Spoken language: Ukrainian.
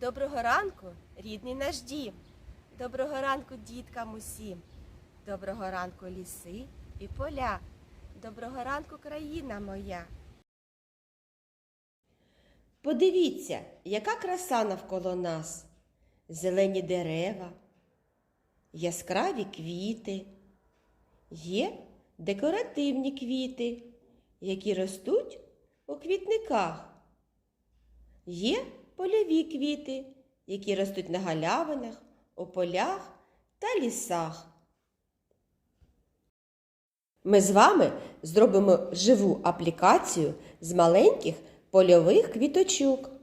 Доброго ранку, рідний наш дім. Доброго ранку, діткам усім. Доброго ранку, ліси і поля. Доброго ранку, країна моя. Подивіться, яка краса навколо нас. Зелені дерева, яскраві квіти. Є декоративні квіти, які ростуть у квітниках. Є польові квіти, які ростуть на галявинах, у полях та лісах. Ми з вами зробимо живу аплікацію з маленьких польових квіточок.